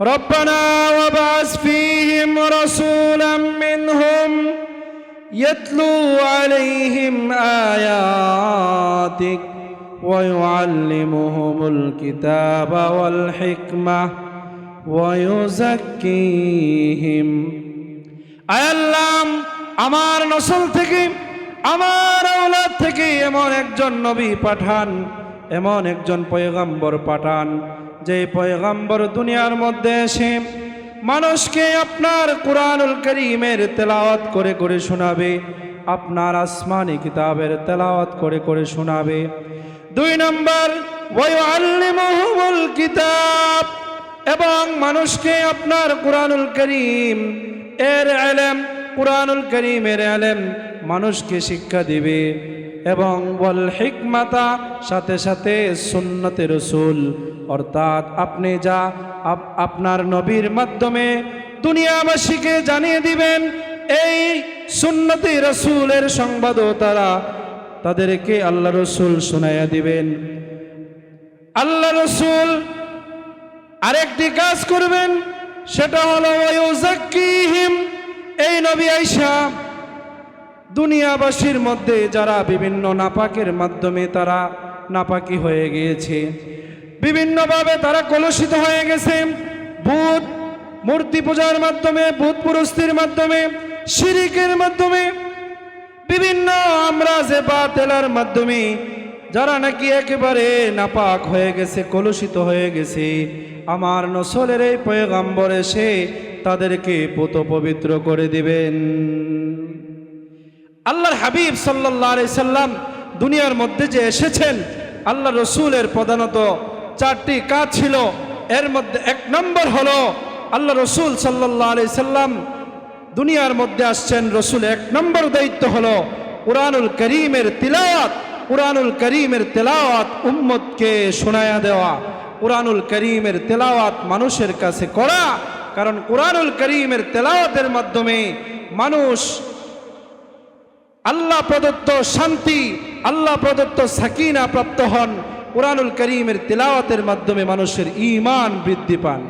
ربنا وابعث فيهم رسولا منهم يتلو عليهم آياتك ويعلمهم الكتاب والحكمة ويزكيهم আয়াল্লাম আমার নসল থেকে আমার আওলাদ থেকে এমন একজন নবী পাঠান এমন একজন পয়গাম্বর পাঠান যে পয়গাম্বর দুনিয়ার মধ্যে এসে মানুষকে আপনার কোরআনুল করিমের তেলাওয়াত করে করে শোনাবে, আপনার আসমানি কিতাবের তেলাওয়াত করে করে শোনাবে। দুই নম্বর কিতাব, এবং মানুষকে আপনার কোরআনুল করিম এর আলেম, কোরআনুল করিমের আলেম মানুষকে শিক্ষা দিবে। এবং বল হিকমাতা, সাথে সাথে সুন্নতে রসুল। অর্থাৎ আপনি যা আপনার নবীর মাধ্যমে দুনিয়াবাসীকে জানিয়ে দিবেন, এই সুন্নতি রসুলের সংবাদও তারা তাদেরকে আল্লাহ রসুল শোনাইয়া দিবেন। আল্লাহ রসুল আরেকটি কাজ করবেন, সেটা হলো এই নবী আইসা দুনিয়াবাসীর মধ্যে যারা বিভিন্ন নাপাকের মাধ্যমে তারা নাপাকি হয়ে গিয়েছে, বিভিন্নভাবে তারা কলুষিত হয়ে গেছে। ভূত, মূর্তি পূজার মাধ্যমে, ভূত পুরস্তির মাধ্যমে, শিরিকের মাধ্যমে, বিভিন্ন আমরা যে বা তেলার মাধ্যমে যারা নাকি একেবারে নাপাক হয়ে গেছে, কলুষিত হয়ে গেছে, আমার নসলের এই পয়গাম্বর এসে তাদেরকে পুত পবিত্র করে দিবেন। আল্লাহর হাবিব সাল্লাহ সাল্লাম দুনিয়ার মধ্যে যে এসেছেন, আল্লাহ রসুলের প্রধানত চারটি কাজ ছিল। এর মধ্যে এক নম্বর হলো, আল্লাহ রসুল সাল্লাহ আলি সাল্লাম দুনিয়ার মধ্যে আসছেন। রসুল এক নম্বর দায়িত্ব হলো, কোরআনুল করিমের তিলাওয়াত, কোরআনুল করিমের তেলাওয়াত উম্মতকে শোনায়া দেওয়া। কোরআনুল করিমের তেলাওয়াত মানুষের কাছে করা, কারণ কোরআনুল করিমের তেলাওয়াতের মাধ্যমে মানুষ আল্লাহ প্রদত্ত শান্তি, আল্লাহ প্রদত্ত সাকিনা প্রাপ্ত হন। কোরআনুল করিমের তেলাওয়াতের মাধ্যমে মানুষের ঈমান বৃদ্ধি পান।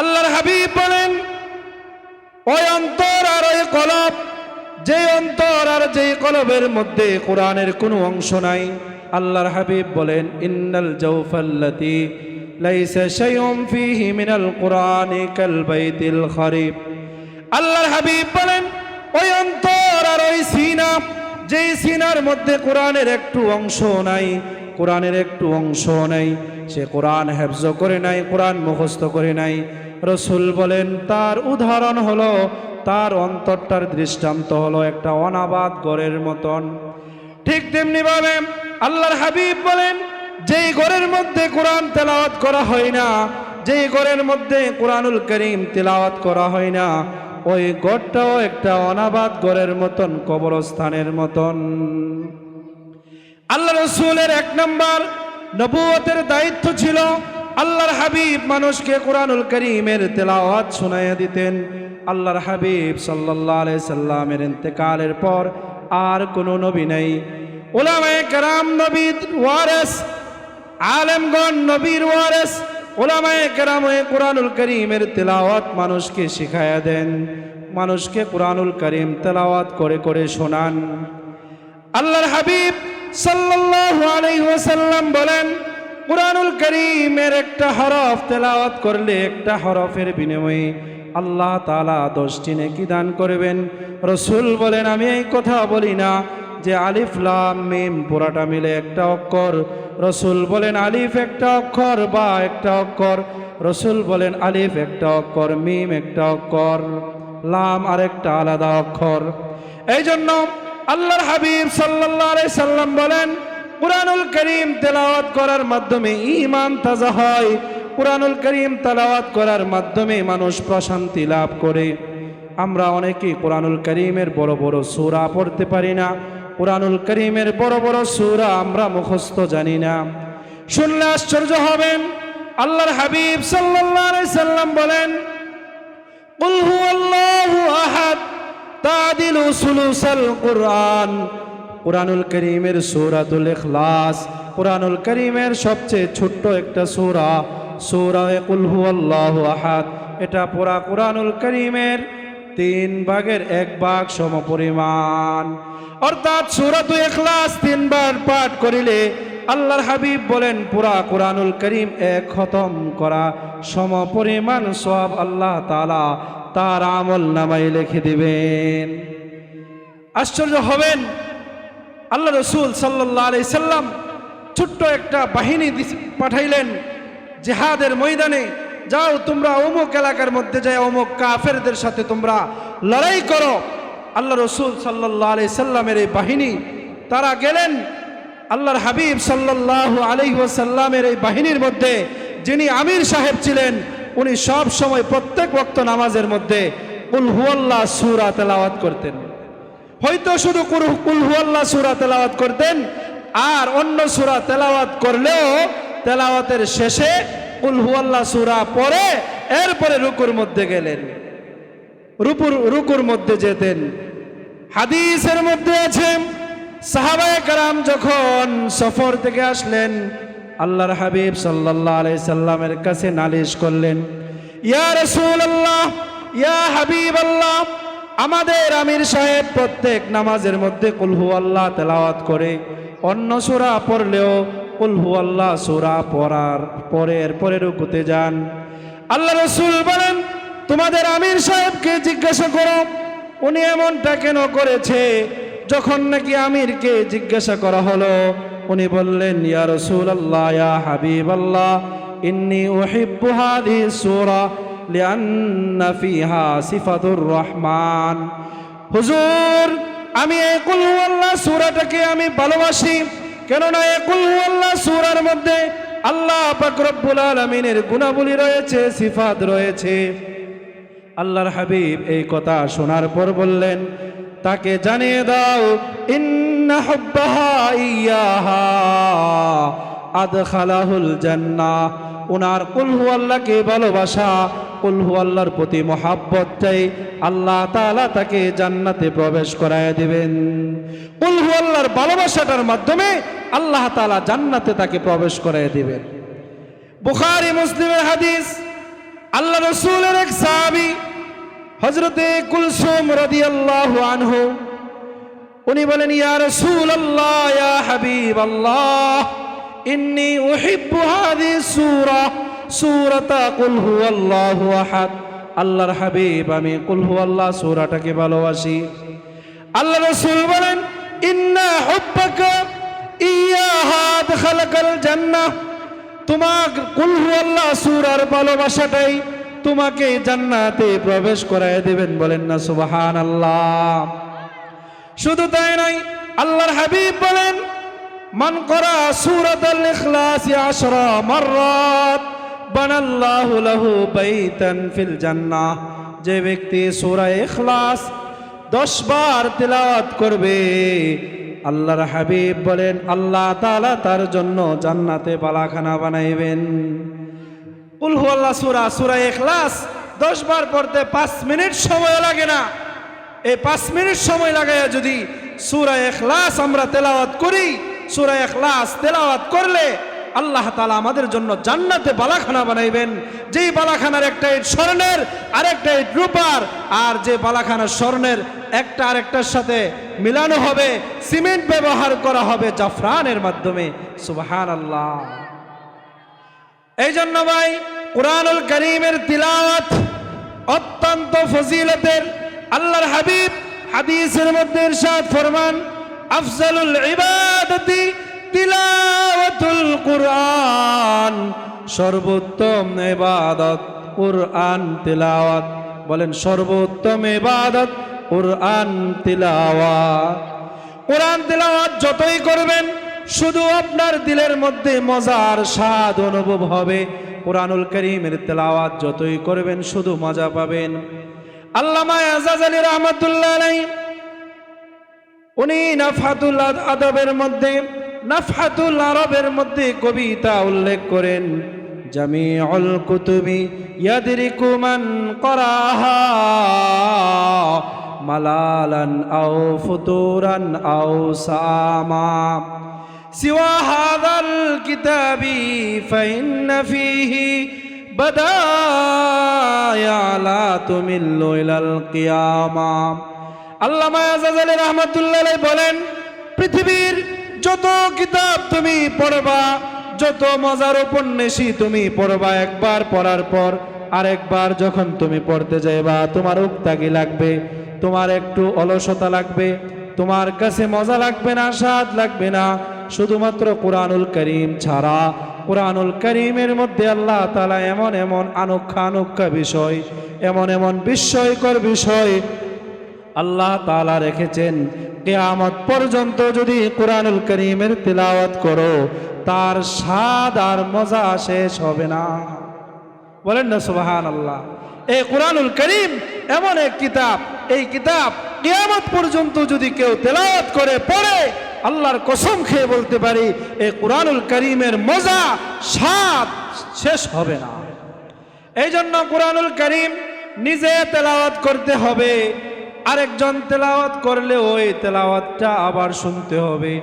আল্লাহর হাবিব বলেন, ওই অন্তর আর ওই কলব, যে অন্তর আর যে কলবের মধ্যে কোরআনের কোনো অংশ নাই। আল্লাহর হাবিব বলেন, ইন্নাল জাওফাল্লাতি লাইসা শাইউম ফীহি মিনাল কুরআনি কাল বাইতিল আল্লাহর হাবিব বলেন, ওই অন্তর আর ওই সিনা, যেই সিনার মধ্যে কোরআনের একটু অংশ নাই, কোরআনের একটু অংশ নাই, সে কোরআন হেফজ করে নাই, কোরআন মুখস্থ করে নাই। রসুল বলেন, তার উদাহরণ হলো, তার অন্তরটার দৃষ্টান্ত হলো একটা অনাবাদ গড়ের মতন। ঠিক তেমনি ভাবে আল্লাহর হাবিব বলেন, যেই ঘরের মধ্যে কোরআন তেলাওয়াত করা হয় না, যেই ঘরের মধ্যে কোরআনুল করিম তেলাওয়াত করা হয় না ওই গড়টাও একটা অনাবাদ গড়ের মতন, কবরস্থানের মতন। আল্লাহ রসুলের এক নম্বর নবুয়তের দায়িত্ব ছিল আল্লাহর হাবিব মানুষকে কোরআনুল করিমের তেলাওয়াত শোনাইয়া দিতেন। আল্লাহর হাবিব সাল্লাহ আলাই সাল্লামের ইন্তেকালের পর আর কোনো নবী নেই। ওলামায়ে কেরাম নবীর ওয়ারেস, আলেমগণ নবীর ওয়ারেস ওলামায়ে কেরাম কোরআনুল করিমের তেলাওয়াত মানুষকে শিখাইয়া দেন। মানুষকে কোরআনুল করিম তেলাওয়াত করে করে শোনান। আল্লাহর হাবিব সাল্লাল্লাহু আলাইহি ওয়াসাল্লাম বলেন, কুরআনুল করিমের একটা হরফ তেলাওয়াত করলে একটা হরফের বিনিময়ে আল্লাহ তাআলা দশটি নেকি দান করবেন। রসুল বলেন, আমি এই কথা বলি না। যে আলিফ লাম মিম, পুরাটা মিলে একটা অক্ষর। রসুল বলেন আলিফ একটা অক্ষর বা একটা অক্ষর। রসুল বলেন আলিফ একটা অক্ষর, মিম একটা অক্ষর, লাম আরেকটা আলাদা অক্ষর। এই জন্য আল্লাহর হাবিব আলাইহি সাল্লাম বলেন, কুরআনুল করিম তেলাওয়াত করার মাধ্যমে ইমান তাজা হয়। কুরআনুল করিম তেলাওয়াত করার মাধ্যমে মানুষ প্রশান্তি লাভ করে। আমরা অনেকেই কোরআনুল করিমের বড় বড় সূরা পড়তে পারি না। কোরআনুল করিমের বড় বড় সুরা আমরা মুখস্থ জানি না। শুনলে আশ্চর্য হবেন। আল্লাহর হাবিব সাল্লাহ সাল্লাম বলেন উলহু আল্লাহু আহাদ, তাদিল সুলুসাল কোরআন। কোরআনুল করিমের সৌরাতুল ইখলাস, কোরআনুল করিমের সবচেয়ে ছোট্ট একটা সৌরা সৌরা কুলহু আল্লাহু আহাদ। এটা পুরা কোরআনুল করিমের তিন ভাগের এক ভাগ সমপরিমাণ। অর্থাৎ সূরাতু ইখলাস তিনবার পাঠ করিলে আল্লাহর হাবিব বলেন, পুরা কোরআনুল করিম এক খতম করা, সমপরিমাণ সব আল্লাহ তালা তার আমল নামাই লিখে দিবেন। আশ্চর্য হবেন, আল্লাহ রসুল সাল্লাহ আলি সাল্লাম ছোট্ট একটা বাহিনী পাঠাইলেন জেহাদের ময়দানে, যাও তোমরা অমুক এলাকার মধ্যে যায় অমুক কাফেরদের সাথে তোমরা লড়াই করো। আল্লাহ রসুল সাল্লাহ আলি সাল্লামের এই বাহিনী, তারা গেলেন আল্লাহর হাবিব সাল্লাহ আলি সাল্লামের এই বাহিনীর মধ্যে, যিনি আমির সাহেব ছিলেন, উনি সব সময় প্রত্যেক বক্ত নামাজের মধ্যে উল হুয়াল্লাহ সুরা তেলাওয়াত করতেন। হয়তো শুধু কুরু- কুল সুরা তেলাওয়াত করতেন, আর অন্য সুরা তেলাওয়াত করলেও তেলাওয়াতের শেষে কুল হুয়াল্লাহ সুরা পরে এরপরে রুকুর মধ্যে গেলেন। রুকুর রুকুর মধ্যে যেতেন। হাদিসের মধ্যে আছে, সাহাবায়ে কারাম যখন সফর থেকে আসলেন, আল্লাহর হাবিব সাল্লাল্লাহু আলাইহি সাল্লামের কাছে নালিশ করলেন, ইয়া রাসূলুল্লাহ, ইয়া হাবিবাল্লাহ, আমাদের আমির সাহেব প্রত্যেক নামাজের মধ্যে কুলহু আল্লাহ তেলাওয়াত করে, অন্য সূরা পড়লেও কুলহু আল্লাহ সূরা পড়ার পরের পরে রুকুতে যান। আল্লাহ রসুল বলেন তোমাদের আমির সাহেবকে জিজ্ঞাসা করো। উনি এমনটা কেন করেছে? যখন নাকি আমিরকে জিজ্ঞাসা করা হলো, উনি বললেন, ইয়া রসুল আল্লাহ ইয়া হাবিব আল্লাহ ইন্নি ওহিব্বু হাদিহি সূরা লিআন্না ফিহা সিফাতুর রহমান। হুজুর, আমি এই কুল আল্লাহ সূরাটাকে আমি ভালোবাসি। কেননা এই কুল আল্লাহ সূরার মধ্যে আল্লাহ পাক রব্বুল আলামিনের গুণাবলী রয়েছে, সিফাত রয়েছে। আল্লাহর হাবিব এই কথা শোনার পর বললেন, তাকে জানিয়ে দাও ভালোবাসা প্রতি আল্লাহ তাকে জান্নাতে প্রবেশ করায় দিবেন। ভালোবাসাটার মাধ্যমে আল্লাহ তাআলা জান্নাতে তাকে প্রবেশ করায় দিবেন। বুখারী, মুসলিমের হাদিস, আল্লাহ রসুলের এক সাহাবী হজরতে কুলসুম রাদিয়াল্লাহু আনহু, উনি বলেন, ইয়া রাসূলুল্লাহ, ইয়া হাবিবাল্লাহ, ইন্নী উহিব্বু হাদিহি সূরা, সূরাতা কুল হুয়াল্লাহু আহাদ। আল্লাহর হাবিব, আমি কুল হুয়াল্লাহ সূরাটাকে ভালোবাসি। আল্লাহ রাসূল বলেন, ইন্না হুব্বাকা ইয়াহা আদখালাকাল জান্নাহ। তোমার কুলহু আল্লাহ সুরার ভালোবাসাটাই তোমাকে জান্নাতে প্রবেশ করায় দেবেন, বলেন না সুবাহান আল্লাহ শুধু তাই নয়, আল্লাহর হাবিব বলেন, মান করা সুরাত ইখলাস আশরা মাররাত, বানাল্লাহু লাহু বাইতান ফিল জান্নাহ। যে ব্যক্তি সূরা ইখলাস 10 বার তেলাওয়াত করবে, আল্লাহর হাবিব বলেন, আল্লাহ তাআলা তার জন্য জান্নাতে পালাখানা বানাইবেন। কুল হুয়াল্লাহ সূরা সূরা ইখলাস 10 বার পড়তে 5 মিনিট সময় লাগে না। এই 5 মিনিট সময় লাগায় যদি সূরা ইখলাস আমরা তেলাওয়াত করি, সূরা ইখলাস তেলাওয়াত করলে আল্লাহ তাআলা আমাদের জন্য জান্নাতে বালাখানা বানাইবেন। যেই বালাখানার একটা ইট স্বর্ণের, আরেকটা ইট রূপার, আর যে বালাখানার স্বর্ণের একটা আরেকটার সাথে মিলানো হবে, সিমেন্ট ব্যবহার করা হবে জাফরানের মাধ্যমে। সুবহান আল্লাহ এই জন্য ভাই, কোরআনুল করিমের তিলাওয়াত অত্যন্ত ফজিলতের, আল্লাহর হাবিব হাদিসের মধ্যে ইরশাদ ফরমান, আফজালুল ইবাদতি তিলাওয়াতুল কুরআন, সর্বোত্তম ইবাদত কুরআন তিলাওয়াত। বলেন, সর্বোত্তম ইবাদত কুরআন তিলাওয়াত। কোরআন তেলাওয়াত যতই করবেন শুধু আপনার দিলের মধ্যে মজার স্বাদ অনুভব হবে। কোরআনুল করিমের তেলাওয়াত যতই করবেন, শুধু মজা পাবেন। আল্লামা উনি আদবের মধ্যে আরবের মধ্যে কবিতা উল্লেখ করেন। মালালান সামা। سوى هذا الكتاب فإن فيه بدايا لا تمل إلى القيامة আল্লামা আজাদ আলী রহমতুল্লাহ আলাইহি বলেন পৃথিবীর যত কিতাব তুমি পড়বা যত মজার উপন্যাসী তুমি পড়বা একবার পড়ার পর আরেকবার যখন তুমি পড়তে যাইবা তোমার উক্তাগি লাগবে তোমার একটু অলসতা লাগবে তোমার কাছে মজা লাগবে না স্বাদ লাগবে না শুধুমাত্র কোরআনুল করিম ছাড়া কোরআনুল করিমের মধ্যে আল্লাহ তালা এমন এমন আনুক্ষা আনুক্ষা বিষয়, এমন এমন বিস্ময়কর বিষয় আল্লাহ তালা রেখেছেন। কেয়ামত পর্যন্ত যদি কোরআনুল করিমের তিলাওয়াত করো, তার স্বাদ আর মজা শেষ হবে না। বলেন না সুবাহান আল্লাহ এই কোরআনুল করিম এমন এক কিতাব, এই কিতাব কেয়ামত পর্যন্ত যদি কেউ তেলাওয়াত করে, পড়ে আল্লাহর কসম খেয়ে বলতে পারি, এই কোরআনুল করিমের মজা স্বাদ শেষ হবে না। এই জন্য কোরআনুল করিম নিজে তেলাওয়াত করতে হবে, আরেকজন তেলাওয়াত করলে ওই তেলাওয়াতটা আবার শুনতে হবে।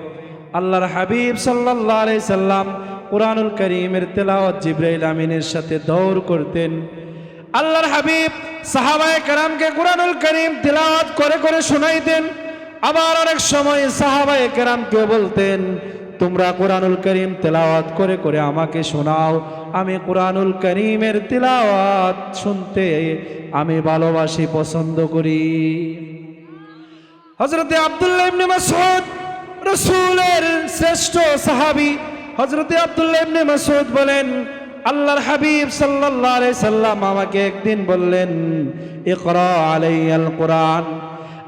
আল্লাহর হাবিব সাল্লাল্লাহু আলাইহি সাল্লাম কোরআনুল করিমের তেলাওয়াত জিব্রাইল আমিনের সাথে দৌড় করতেন। আল্লাহর হাবিব সাহাবায়ে কেরামকে কোরআনুল করিম তেলাওয়াত করে করে শোনাইতেন। আবার অনেক সময় সাহাবায়ে কেরামকে বলতেন, তোমরা কোরআনুল করিম তেলাওয়াত করে করে আমাকে শোনাও। আমি কোরআনুল করিমের তেলাওয়াত শুনতে আমি ভালোবাসি, পছন্দ করি। হজরতে আব্দুল্লাহ রসুলের শ্রেষ্ঠ সাহাবী হজরতে আব্দুল্লাহ মাসউদ বলেন, আল্লাহর হাবিব আলাইহি সাল্লাম আমাকে একদিন বললেন, ইকরা আলাইয়াল কোরআন।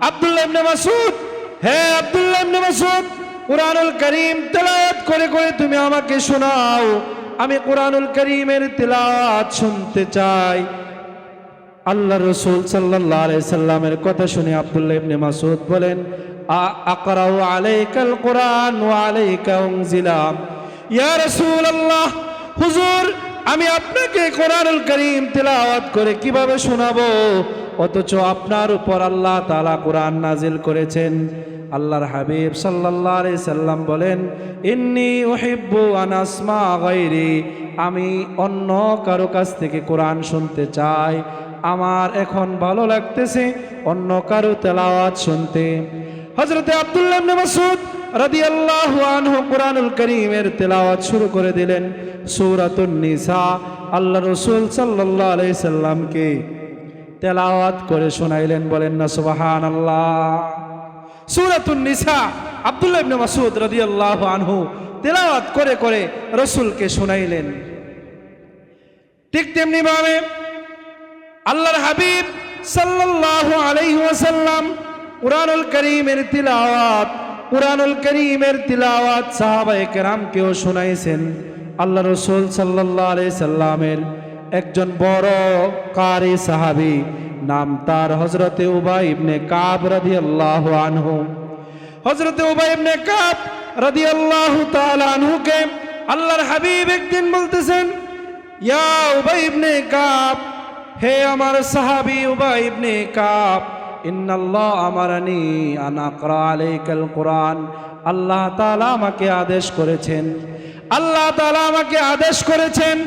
আব্দুল্লাহ ইবনে মাসউদ। হে আব্দুল্লাহ ইবনে মাসউদ, কোরআনুল করিম তেলাওয়াত করে করে তুমি আমাকে শোনাও। আমি কোরআনুল করিমের তেলাওয়াত শুনতে চাই। আল্লাহ রসুল আলাইহি সাল্লামের কথা শুনে আব্দুল্লাহ ইবনে মাসউদ বলেন আকরাউ আলাইকাল কোরআন ওয়া আলাইকা উনজিলা। ইয়া রাসূলুল্লাহ, হুজুর, আমি আপনাকে কোরআনুল করিম তেলাওয়াত করে কীভাবে শোনাবো? অথচ আপনার উপর আল্লাহ তাআলা কোরআন নাজিল করেছেন। আল্লাহর হাবিব সাল্লাল্লাহু আলাইহি সাল্লাম বলেন, ইন্নী উহিব্বু আন আসমা গায়রি, আমি অন্য কারও কাছ থেকে কোরআন শুনতে চাই। আমার এখন ভালো লাগতেছে অন্য কারও তেলাওয়াত শুনতে। হযরতে আব্দুল্লাহ রাদিয়াল্লাহু আনহু কোরআনুল কারীমের তেলাওয়াত শুরু করে দিলেন আল্লাহ রাসূল আলাইহি সাল্লামকে তেলাওয়াত করে শোনাইলেন, বলেন না সুবাহান আল্লাহ সুরাতুন নিসা, আব্দুল্লাহ ইবনে মাসউদ রাদিয়াল্লাহু আনহু তেলাওয়াত করে করে রসুলকে শোনাইলেন। ঠিক তেমনি ভাবে আল্লাহর হাবিব সাল্লাল্লাহু আলাইহি ওয়াসাল্লাম কুরআনুল কারীমের তিলাওয়াত, কুরআনুল কারীমের তিলাওয়াত সাহাবায়ে কেরামকেও শোনাইছেন। আল্লাহ রাসূল সাল্লাল্লাহু আলাইহি সাল্লামের একজন বড় কারি সাহাবি, নাম তার হযরতে উবাই ইবনে কাব রাদিয়াল্লাহু আনহু। হযরতে উবাই ইবনে কাব রাদিয়াল্লাহু তাআলা আনহুকে আল্লাহর হাবিব একদিন বলতেছেন, ইয়া উবাই ইবনে কাব, হে আমার সাহাবী উবাই ইবনে কাব, ইন্নাল্লাহ আমারানি আন আকরা আলাইকাল কোরআন। আল্লাহ তাআলা আমাকে আদেশ করেছেন। আল্লাহ তাআলা আমাকে আদেশ করেছেন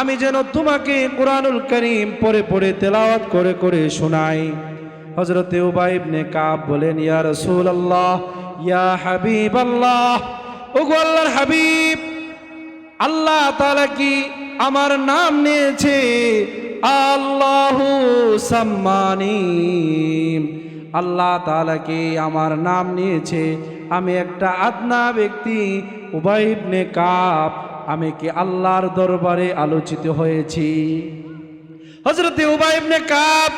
আমি যেন তোমাকে কোরআনুল করিম পরে পরে তেলাওয়াত করে করে শোনাই। হজরতে উবাই ইবনে কাব বলেন, ইয়া রসুল আল্লাহ ইয়া হাবিবাল্লাহ। ওগো আল্লাহর হাবিব, আল্লাহ তালা কি আমার নাম নিয়েছে? আল্লাহু সাম্মানি আল্লাহ তাআলা কি আমার নাম নিয়েছে? আমি একটা আদনা ব্যক্তি উবাই ইবনে কাব, আমি কি আল্লাহর দরবারে আলোচিত হয়েছি? হজরতে উবাই ইবনে কাব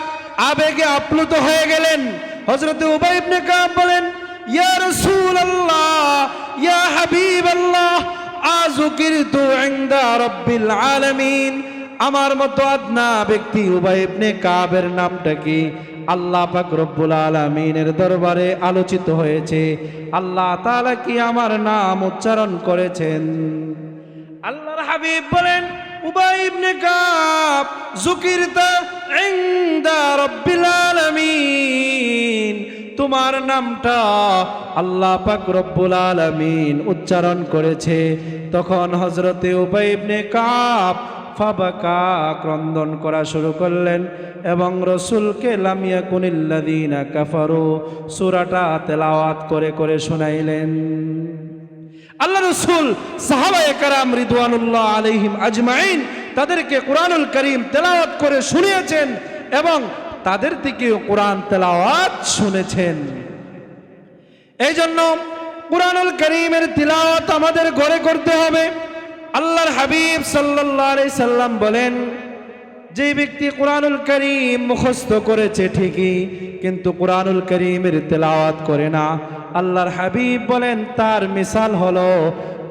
আবেগে আপ্লুত হয়ে গেলেন। হজরতে উবাই ইবনে কাব বলেন, ইয়া রাসূলুল্লাহ, ইয়া হাবিবাল্লাহ, আযুকিরতু ইনদা রাব্বিল আলামিন। আমার মতো আদনা ব্যক্তি উবাই ইবনে কাবের নামটা কি? আল্লাহ পাক আলামিনের দরবারে আলোচিত হয়েছে। আল্লাহ তালা কি আমার নাম উচ্চারণ করেছেন? আল্লাহর হাবিব বলেন তোমার নামটা আল্লাহ পাক আলামিন উচ্চারণ করেছে। তখন হজরতে উবাই ইবনে কাব ফাবাকা ক্রন্দন করা শুরু করলেন এবং রসুলকে লামিয়া কুনিল্লাদিনা কাফারু, সুরাটা তেলাওয়াত করে করে শোনাইলেন। আল্লাহ রসুল, সাহাবায়ে কারাম রিদওয়ানুল্লাহ আলাইহিম আজমাইন তাদেরকে কোরআনুল করিম তেলাওয়াত করে শুনিয়েছেন এবং তাদের থেকেও কোরআন তেলাওয়াত শুনেছেন। এই জন্য কোরআনুল করিমের তিলাওয়াত আমাদের ঘরে করতে হবে। আল্লাহর হাবিব আলাইহি সাল্লাম বলেন, যে ব্যক্তি কোরআনুল করিম মুখস্থ করেছে ঠিকই, কিন্তু কোরআনুল করিমের তেলাওয়াত করে না। আল্লাহর হাবিব বলেন, তার মিসাল হলো,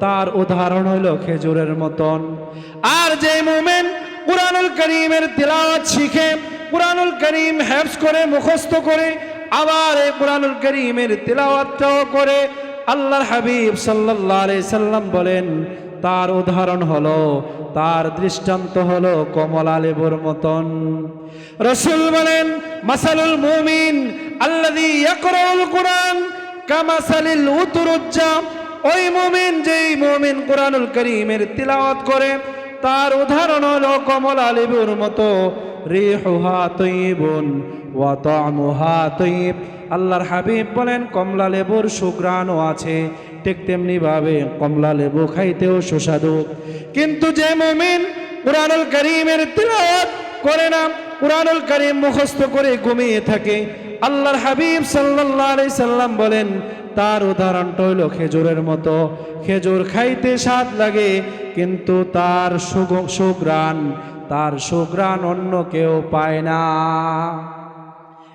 তার উদাহরণ হলো খেজুরের মতন। আর যে মোমেন কোরআনুল করিমের তেলাওয়াত শিখে, কোরআনুল করিম হ্যাফস করে, মুখস্থ করে, আবার এই কোরআনুল করিমের তেলাওয়াতটাও করে, আল্লাহর হাবিব আলাইহি সাল্লাম বলেন তার উদাহরণ হলো, তার দৃষ্টান্ত হলো কমলা লেবুর মতন। রসুল বলেন, মাসালুল মুমিন আল্লাযী ইয়াকরাউল কোরআন কামাসালিল উতুরুজ্জা। ওই মুমিন যেই মুমিন কোরআনুল করিমের তিলাওয়াত করে, তার উদাহরণ হলো কমলা লেবুর মতো। রিহুহা তৈবুন ওয়া তা'মুহা তৈব। আল্লাহর হাবিব বলেন, কমলা লেবুর সুগ্রাণও আছে ঠিক তেমনি ভাবে কমলা লেবু খাইতেও সুস্বাদু। কিন্তু যে মুমিন কোরআনুল করিমের তিলাওয়াত করে না, কোরআনুল করিম মুখস্থ করে ঘুমিয়ে থাকে। আল্লাহর হাবিব সাল্লাল্লাহু আলাইহি সাল্লাম বলেন, তার উদাহরণটা হইল খেজুরের মতো। খেজুর খাইতে স্বাদ লাগে, কিন্তু তার সুগ- সুঘ্রাণ তার সুঘ্রাণ অন্য কেউ পায় না।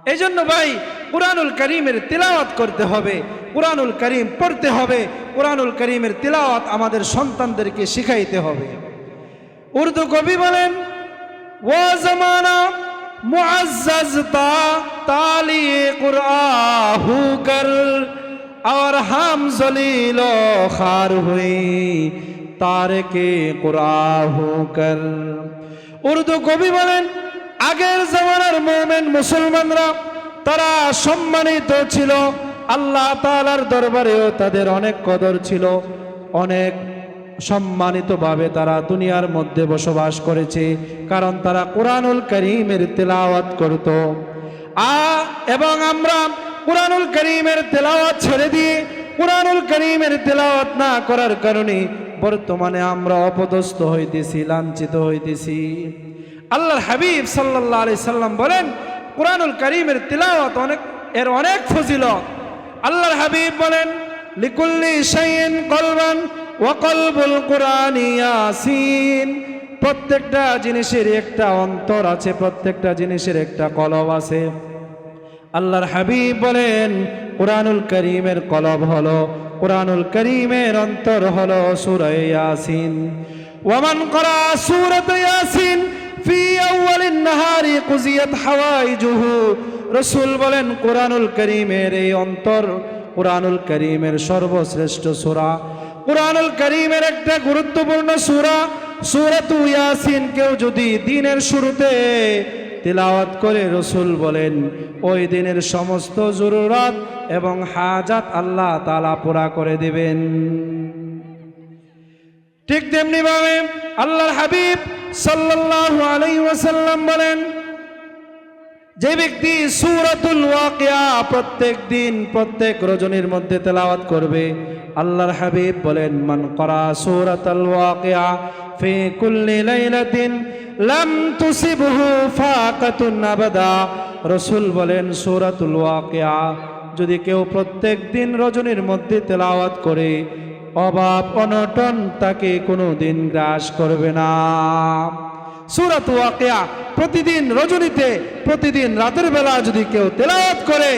এই জন্য ভাই, কোরআনুল করিমের তেলাওয়াত করতে হবে। কোরআনুল করিম পড়তে হবে। কোরআনুল করিমের তেলাওয়াত আমাদের সন্তানদেরকে শিখাইতে হবে। উর্দু কবি বলেন ও জমানা তালিয়ে আর হাম জলিল খার তারকে উর্দু কবি বলেন আগের জামানার মোমেন মুসলমানরা তারা সম্মানিত ছিল। আল্লাহ তাআলার দরবারেও তাদের অনেক কদর ছিল। অনেক সম্মানিতভাবে তারা দুনিয়ার মধ্যে বসবাস করেছে। কারণ তারা কোরআনুল করিমের তেলাওয়াত করত। আ, এবং আমরা কোরআনুল করিমের তেলাওয়াত ছেড়ে দিয়ে কোরআনুল করিমের তেলাওয়াত না করার কারণে বর্তমানে আমরা অপদস্থ হইতেছি, লাঞ্ছিত হইতেছি। আল্লাহর হাবিব সাল্লাল্লাহু আলি সাল্লাম বলেন, কোরআনুল করিমের তেলাওয়াত অনেক, এর অনেক ফজিলত। আল্লাহর হাবিব বলেন, লিকুল্লি শাইইন কলবান ওয়া কলবুল ইয়াসিন। প্রত্যেকটা জিনিসের একটা অন্তর আছে, প্রত্যেকটা জিনিসের একটা কলব আছে। আল্লাহর হাবিব বলেন, কোরআনুল করিমের কলব হলো, কোরআনুল করিমের অন্তর হলো সূরা ইয়াসিন। ওয়ামান করা সূরাত আউয়ালিন কুজিয়াত হাওয়াইজুহু। রাসূল বলেন, কোরআনুল করিমের এই অন্তর, কোরআনুল করিমের সর্বশ্রেষ্ঠ সূরা। কোরআনুল করিমের একটা গুরুত্বপূর্ণ সূরা, সূরাতু ইয়াসিন। কেউ যদি দিনের শুরুতে তিলাওয়াত করে, রসুল বলেন, ওই দিনের সমস্ত জরুরত এবং হাজাত আল্লাহ তালা পুরা করে দিবেন। ঠিক তেমনি ভাবে আল্লাহর হাবিব সাল্লাল্লাহু আলাইহি ওয়াসাল্লাম বলেন যে ব্যক্তি সূরাতুল ওয়াকিয়া প্রত্যেক দিন, প্রত্যেক রজনীর মধ্যে তেলাওয়াত করবে, আল্লাহর হাবিব বলেন, মান করা সূরাতুল ওয়াকিয়া ফি কুল্লি লাইলাতিন লাম তুসিবহু ফাকাতুন আবাদা। রাসূল বলেন, সূরাতুল ওয়াকিয়া যদি কেউ প্রত্যেক দিন রজনীর মধ্যে তেলাওয়াত করে, অভাব, অনটন তাকে কোনো দিন গ্রাস করবে না। সুরাত ওয়াকিয়া। প্রতিদিন রজনীতে, প্রতিদিন রাতের বেলা যদি কেউ তেলাওয়াত করে,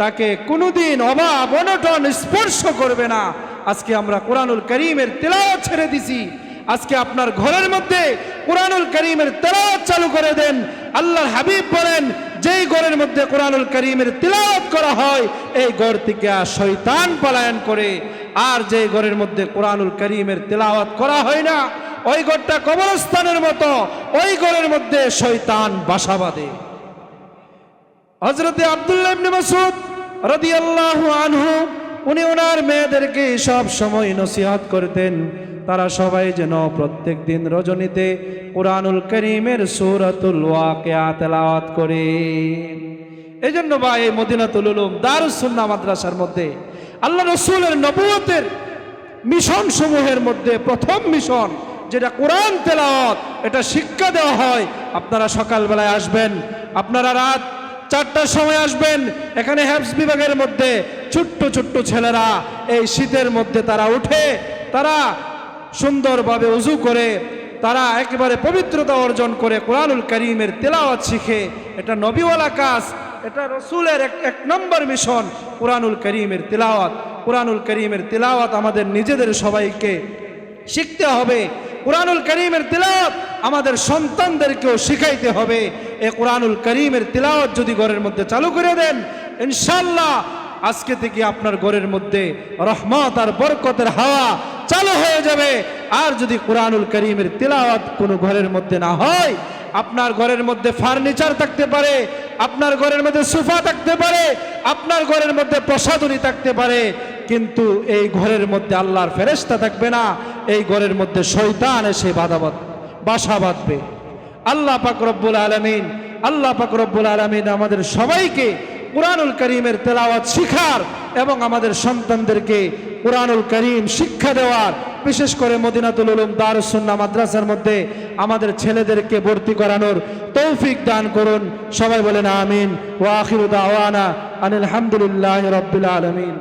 তাকে কোনোদিন অভাব, অনটন স্পর্শ করবে না। আজকে আমরা কোরআনুল করিমের তেলাওয়াত ছেড়ে দিছি। আজকে আপনার ঘরের মধ্যে কোরআনুল করিমের তেলাওয়াত চালু করে দেন। আল্লাহর হাবিব বলেন, যেই ঘরের মধ্যে কোরআনুল করিমের তিলাওয়াত করা হয়, এই ঘর থেকে শয়তান পলায়ন করে। আর যে ঘরের মধ্যে কোরআনুল করিমের তেলাওয়াত করা হয় না ওই ঘরটা কবরস্থানের মতো, ওই ঘরের মধ্যে শৈতান বাসা বাঁধে। হজরতে আব্দুল্লাহ মাসুদ আনহু, উনি ওনার মেয়েদেরকে সব সময় নসিহত করতেন। তারা সবাই যেন প্রত্যেক দিন রজনীতে কোরআনুল করিমের সূরাতুল ওয়াকিয়া তেলাওয়াত করে। এই জন্য বা এই মদিনাতুল উলুম দারুসুন্না মাদ্রাসার মধ্যে আল্লাহ রসুলের নবুয়তের মিশন সমূহের মধ্যে প্রথম মিশন যেটা কোরআন তেলাওয়াত, এটা শিক্ষা দেওয়া হয়। আপনারা সকালবেলায় আসবেন, আপনারা রাত চারটার সময় আসবেন, এখানে হ্যাবস বিভাগের মধ্যে ছোট্ট ছোট্ট ছেলেরা এই শীতের মধ্যে তারা উঠে, তারা সুন্দরভাবে উজু করে, তারা একেবারে পবিত্রতা অর্জন করে কোরআনুল করিমের তেলাওয়াত শিখে, এটা নবীওয়ালা কাজ, এটা রসুলের এক এক নম্বর মিশন কোরআনুল করিমের তেলাওয়াত। কোরআনুল করিমের তেলাওয়াত আমাদের নিজেদের সবাইকে শিখতে হবে। কোরআনুল করিমের তিলাওয়াত আমাদের সন্তানদেরকেও শিখাইতে হবে। এ কোরআনুল করিমের তিলাওয়াত যদি ঘরের মধ্যে চালু করে দেন ইনশাল্লাহ আজকে থেকে আপনার ঘরের মধ্যে রহমত আর বরকতের হাওয়া চালু হয়ে যাবে। আর যদি কোরআনুল করিমের তিলাওয়াত কোনো ঘরের মধ্যে না হয়, আপনার ঘরের মধ্যে ফার্নিচার থাকতে পারে, আপনার ঘরের মধ্যে সোফা থাকতে পারে, আপনার ঘরের মধ্যে প্রসাদনী থাকতে পারে কিন্তু এই ঘরের মধ্যে আল্লাহর ফেরেস্তা থাকবে না, এই ঘরের মধ্যে শৈতান এসে বাধা বাসা বাঁধবে। আল্লাহ পাক রব্বুল আলমিন, আল্লাহ পাক রব্বুল আলমিন আমাদের সবাইকে কোরআনুল করিমের তেলাওয়াত শিখার এবং আমাদের সন্তানদেরকে কোরআনুল করিম শিক্ষা দেওয়ার, বিশেষ করে মদিনাতুল উলুম দারুসুন্না মাদ্রাসার মধ্যে আমাদের ছেলেদেরকে ভর্তি করানোর তৌফিক দান করুন। সবাই বলেন আমিন। ওয়া আখিরু দাওয়ানা আনিল হামদুলিল্লাহি রাব্বিল আলামিন।